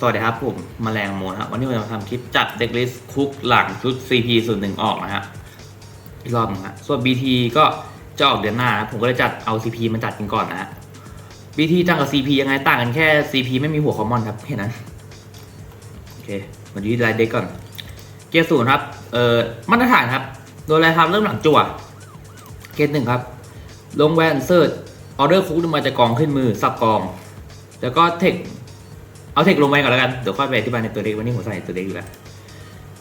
สวัสดีครับผมมแมลงโมนะวันนี้ผมจะมาทำคลิปจัดเด็กลิสคุกหลังชุด CP ส่วนหนึ่งออกนะฮะอีกรอบหนึงฮะส่วน BT ก็จะออกเดือนหน้านะผมก็เลยจัดเอา CP มาจัดกันก่อนนะฮะ BT ต่างกับ CP ยังไงต่างกันแค่ CP ไม่มีหัวคอมมอนครับแค่นั้นโอเคมาดูที่รายเด็กก่อน เกียร์ศูนย์ครับเอ่อมาตรฐานครับ โดยรายทำเริ่มหลังจั่วเกียร์หนึ่งครับ ลงแวนเซิร์ชออเดอร์คุกมาจะกองขึ้นมือสับกอง แล้วก็เทค เอาเทคลงไปก่อนแล้วกัน เดี๋ยวค่อยไปอธิบายในตัวเด็กวันนี้ผมใส่ตัวเด็กอยู่แล้ว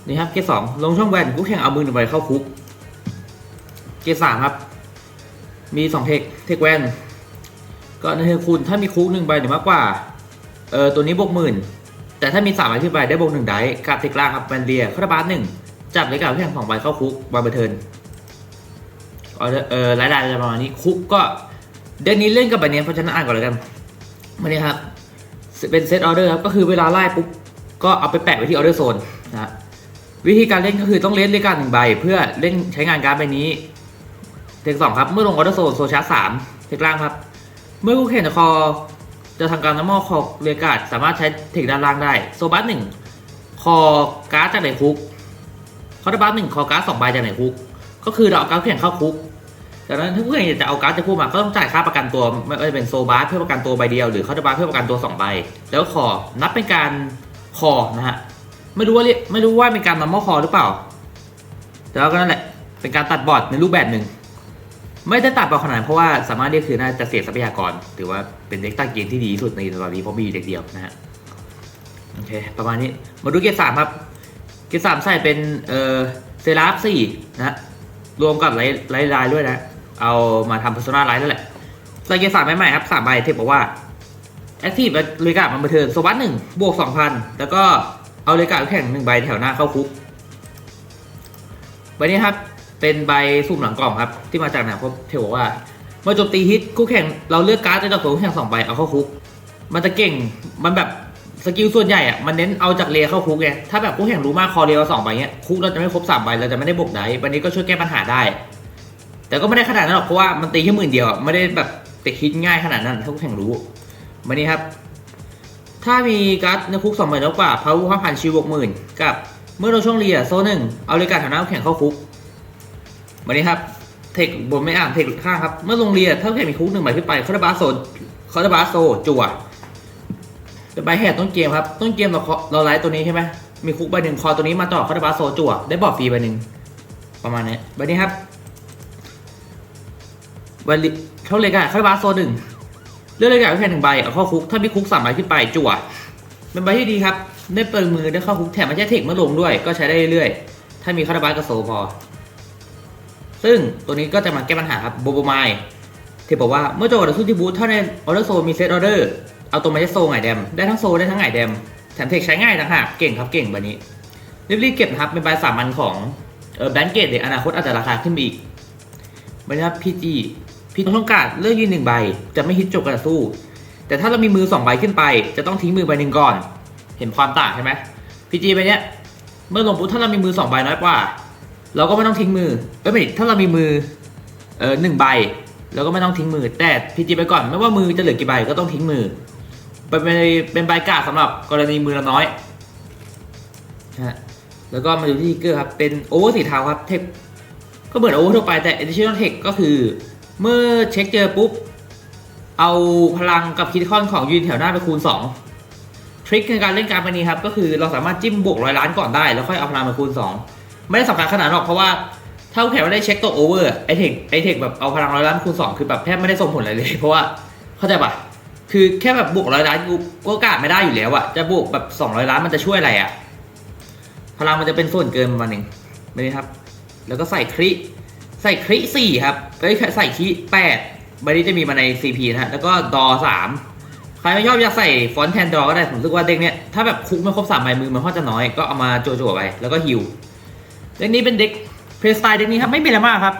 นี่ครับเกียร์สองลงช่องแวนคุกแข่งเอามือหนึ่งใบเข้าคุก เกียร์สามครับ มีสองเทคเทคแวนก็ในเทคคุณถ้ามีคุกหนึ่งใบหรือมากกว่าเออตัวนี้บวกหมื่นแต่ถ้ามีสามใบขึ้นไปได้บวกหนึ่งได้กับเทคล่างครับแวนเดียคาราบาสหนึ่งจับเลยกับแข่งสองใบเข้าคุกบาร์เบอร์เทิร์นเออรายได้จะประมาณนี้คุกก็เดือนนี้เล่นกับใบเนี้ยเพราะฉะนั้นอ่านก่อนแล้วกันมาเนี่ยครับ เป็นเซตออเดอร์ครับก็คือเวลาไล่ปุ๊บก็เอาไปแปะไว้ที่ออเดอร์โซนนะวิธีการเล่นก็คือต้องเล่นด้วยการหนึ่งใบ เพื่อเล่นใช้งานการ์ดใบนี้ เทคสองครับเมื่อลงออเดอร์โซนโซชาร์สามเทคล่างครับ เมื่อคู่แข่งจะคอจะทำการน้ำมอคอเรียกการ์ดสามารถใช้เทคด้านล่างได้โซบัสหนึ่งคอการ์ดจากไหนคุกคอร์ดบัสหนึ่งคอการ์ดสองใบจากไหนคุก ก็คือเราเอาการ์ดแข่งเข้าคุก ดังนั้นถ้าผู้แข่งอยากจะเอาการ์ดจะพูดมาก็ต้องจ่ายค่าประกันตัวไม่ว่าจะเป็นโซบาร์เพื่อประกันตัวใบเดียวหรือคาร์ดบาร์เพื่อประกันตัวสองใบแล้วคอนับเป็นการคอนะฮะไม่รู้ว่าเรียกไม่รู้ว่าเป็นการนำมอคอหรือเปล่า แต่ว่าก็นั่นแหละเป็นการตัดบอร์ดในรูปแบบหนึ่งไม่ได้ตัดเปล่าขนาดเพราะว่าสามารถเรียกคือน่าจะเสียทรัพยากรถือว่าเป็นเด็กตั้งเกมที่ดีที่สุดในตอนนี้เพราะมีอยู่เด็กเดียวนะฮะโอเคประมาณนี้มาดูเกมสามครับเกมสามใส่เป็นเออเซราฟสี่นะรวมกับไลไลไลด้วยนะ เอามาทำ persona ไลท์นั่นแหละใส่เกมสามใหม่ๆครับสามใบเทปบอกว่า active เลยกามันบันเทิงสวัสดหนึ่งบวกสองพันแล้วก็เอาเลยกาแข่งหนึ่งใบแถวหน้าเข้าคุกใบนี้ครับเป็นใบสุ่มหลังกล่องครับ ที่มาจากหนเพราะเทปบอกว่าเมื่อจมตีฮิตคู่แข่งเราเลือกการ์ดจากตัวคู่แข่งสองใบเอาเข้าคุก มันจะเก่งมันแบบสกิลส่วนใหญ่อะมันเน้นเอาจากเลเข้าคุกไงถ้าแบบคู่แข่งรู้มากคอเรียวสองใบเนี้ยคุกเราจะไม่ครบสามใบเราจะไม่ได้บวกไดวันนี้ก็ช่วยแก้ปัญหาได้ แต่ก็ไม่ได้ขนาดนั้นหรอกเพราะว่ามันตีแค่หมื่นเดียวไม่ได้แบบติดฮิตง่ายขนาดนั้นถ้าคู่แข่งรู้วันนี้ครับ ถ้ามีการ์ดในคุกสองใบแล้วกว่าพาวเวอร์ห้าพันชิวบวกหมื่นกับเมื่อเราช่วงเรียโซนหนึ่งเอาเลยการแถวหน้าแข่งเข้าคุกวันนี้ครับเทคบนไม่อ่านเทคข้างครับ เมื่อลงเรียถ้าแข่งมีคุกหนึ่งใบขึ้นไปคาร์บาโซคาร์บาโซจั่วเป็นใบแหกต้นเกมครับต้นเกมเราเราไลฟ์ตัวนี้ใช่ไหมมีคุกใบหนึ่งคอตัวนี้มาต่อคาร์บาโซจั่วได้บอร์ดฟรีใบหนึ่งประมาณนี้ใบนี้ครับ วันลิเขาเลยกันคาร์บาโซหนึ่งเลือกเลยกันแค่หนึ่งใบเอาเข้าคุกถ้ามีคุกสามใบขึ้นไปจั่วเป็นใบที่ดีครับได้เปิดมือได้เข้าคุกแถมไม่ใช่เทคเมื่อลงด้วย ก็ใช้ได้เรื่อยๆถ้ามีคาร์บาสกับโซพอ ซึ่งตัวนี้ก็จะมาแก้ปัญหาครับโบโบไมที่บอกว่าเมื่อโจทย์สู้ที่บูธถ้าในออเดอร์โซมีเซตออเดอร์เอาตัวมาได้โซไงแดมได้ทั้งโซได้ทั้งไงแดมแถมเทคใช้ง่ายต่างหากเก่งครับเก่งแบบนี้รีบๆเก็บนะครับเป็นใบสามัญของเออแบงเกตเดี๋ยวอนาคตอาจจะราคาขึ้นอีกบนี้ครับพีจี พีต้องการเลือกยืนหนึ่งใบ จะไม่ฮิตจบกระสู้ แต่ถ้าเรามีมือสองใบขึ้นไป จะต้องทิ้งมือใบหนึ่งก่อน เห็นความต่างใช่ไหมพีจีใบเนี้ยเมื่อลงปุ๊บถ้าเรามีมือสองใบน้อยกว่า เราก็ไม่ต้องทิ้งมือเอ้ยไม่ถ้าเรามีมือเออหนึ่งใบเราก็ไม่ต้องทิ้งมือ แต่พีจีไปก่อนไม่ว่ามือจะเหลือกี่ใบก็ต้องทิ้งมือเป็นเป็นใบกาดสำหรับกรณีมือเราน้อยฮะแล้วก็มาดูที่ทิกเกอร์ครับเป็นโอเวอร์สีเทาครับเทคก็เหมือนโอเวอร์ทั่วไปแต่ additional tech ก็คือ เมื่อเช็คเจอปุ๊บ เอาพลังกับคิดคอนของยืนแถวหน้าไปคูณ 2 ทริคในการเล่นการ์ดนี้ครับ ก็คือเราสามารถจิ้มบวกร้อยล้านก่อนได้ แล้วค่อยเอาพลังมาคูณ 2 ไม่ได้สำคัญขนาดนั้นหรอกเพราะว่าถ้าแข่งไม่ได้เช็คตัวโอเวอร์ไอเทคไอเทคแบบเอาพลังร้อยล้านคูณ 2 คือแบบแทบไม่ได้ส่งผลอะไรเลย เพราะว่าเข้าใจปะคือแค่แบบบวกร้อยล้านกูก็กาดไม่ได้อยู่แล้วอะจะบวกแบบ 200 ล้านมันจะช่วยอะไรอะพลังมันจะเป็นส่วนเกินประมาณหนึ่งไม่ได้ครับ แล้วก็ใส่คริ ใส่คริสี่ครับเอ้ยใส่คริแปดใบนี้จะมีมาใน CP นะฮะ แล้วก็ดอสามใครไม่ชอบอยากใส่ฟอนต์แทนดอก็ได้ ผมรู้สึกว่าเด็กเนี้ยถ้าแบบคุกไม่ครบสามใบมือมันค่อนจะน้อย ก็เอามาโจโจๆไป แล้วก็ฮิวเด็กนี้เป็นเด็กเพลย์สไตล์เด็กนี้ครับ ไม่มีอะไรมากครับ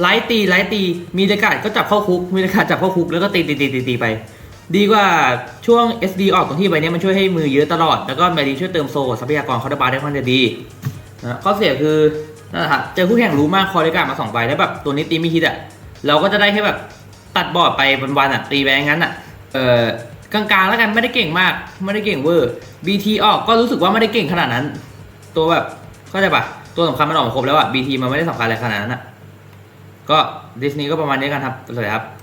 ไลท์ตีไลท์ตี มีเดกาดก็จับเข้าคุก มีเดกาดจับเข้าคุก แล้วก็ตีตีตีตีตีไป ดีกว่าช่วง SD ออกตรงที่ใบเนี้ยมันช่วยให้มือเยอะตลอด แล้วก็ใบนี้ช่วยเติมโซทรัพยากรคาร์ดบาร์ได้ค่อนข้างจะดีนะข้อเสียคือ นั่นแหละครับเจอคู่แข่งรู้มากคอเลกามาสองใบแล้วแบบตัวนี้ตีไม่ฮิตอะเราก็จะได้แค่แบบตัดบอร์ดไปวันๆอะตีแบงงั้นอะเออกลางๆแล้วกันไม่ได้เก่งมากไม่ได้เก่งเวอร์ BT ออกก็รู้สึกว่าไม่ได้เก่งขนาดนั้น ตัวแบบเข้าใจปะตัวสำคัญมันออกมาครบแล้วอะ BT มันไม่ได้สำคัญอะไรขนาดนั้นอะก็ดิสนีย์ก็ประมาณนี้กันครับสวัสดีครับ